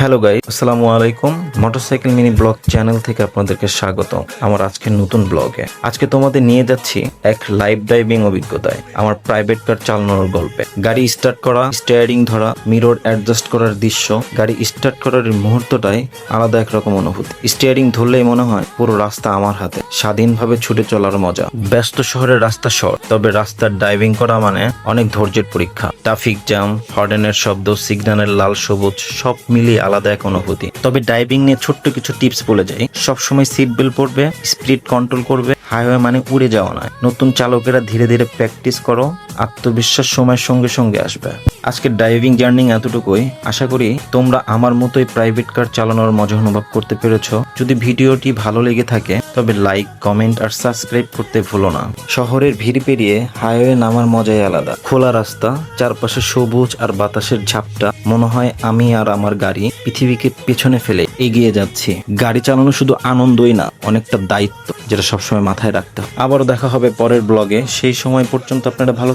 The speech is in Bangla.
হ্যালো গাই আসসালামু আলাইকুম। মোটরসাইকেল মিনি ব্লগ চ্যানেল থেকে আপনাদেরকে স্বাগত আমার আজকের নতুন ব্লগে। আজকে তোমাদের নিয়ে যাচ্ছি এক লাইভ ড্রাইভিং অভিজ্ঞতায়, আমার প্রাইভেট কার চালানোর গল্পে। গাড়ি স্টার্ট করা, স্টিয়ারিং ধরা, মিরর অ্যাডজাস্ট করার দৃশ্য, গাড়ি স্টার্ট করার মুহূর্তটাই আলাদা একরকম অনুভূতি। স্টিয়ারিং ধরলেই মনে হয় পুরো রাস্তা আমার হাতে, স্বাধীনভাবে ছুটে চলার মজা। ব্যস্ত শহরের রাস্তা শর্ট, তবে রাস্তার ড্রাইভিং করা মানে অনেক ধৈর্যের পরীক্ষা। ট্রাফিক জ্যাম হর্ডেনের শব্দ, সিগন্যালের লাল সবুজ, সব মিলিয়ে আলাদা এক অনুভূতি। তবে ডাইভিং নিয়ে ছোট্ট কিছু টিপস বলে যাই। সবসময় সিট বেল্ট পরবে স্পিড কন্ট্রোল করবে হাইওয়ে মানে উড়ে যাওয়া নয়। নতুন চালকেরা ধীরে ধীরে প্র্যাকটিস করো। আত্মবিশ্বাস সময়ের সঙ্গে সঙ্গে আসবে। আজকের ড্রাইভিং জার্নি এতটুকুই। আশা করি তোমরা আমার মতোই প্রাইভেট কার চালানোর মজা অনুভব করতে পেরেছ। যদি ভিডিওটি ভালো লেগে থাকে, তবে লাইক কমেন্ট আর সাবস্ক্রাইব করতে ভুলো না। শহরের ভিড় পেরিয়ে হাইওয়ে নামার মজাই আলাদা। খোলা রাস্তা, চারপাশে সবুজ আর বাতাসের ঝাপটা, মনে হয় আমি আর আমার গাড়ি পৃথিবীকে পেছনে ফেলে এগিয়ে যাচ্ছি। গাড়ি চালানো শুধু আনন্দই না, অনেকটা দায়িত্ব যেটা সবসময় মাথায় রাখতে আবারও দেখা হবে পরের ব্লগে সেই সময় পর্যন্ত আপনারা ভালো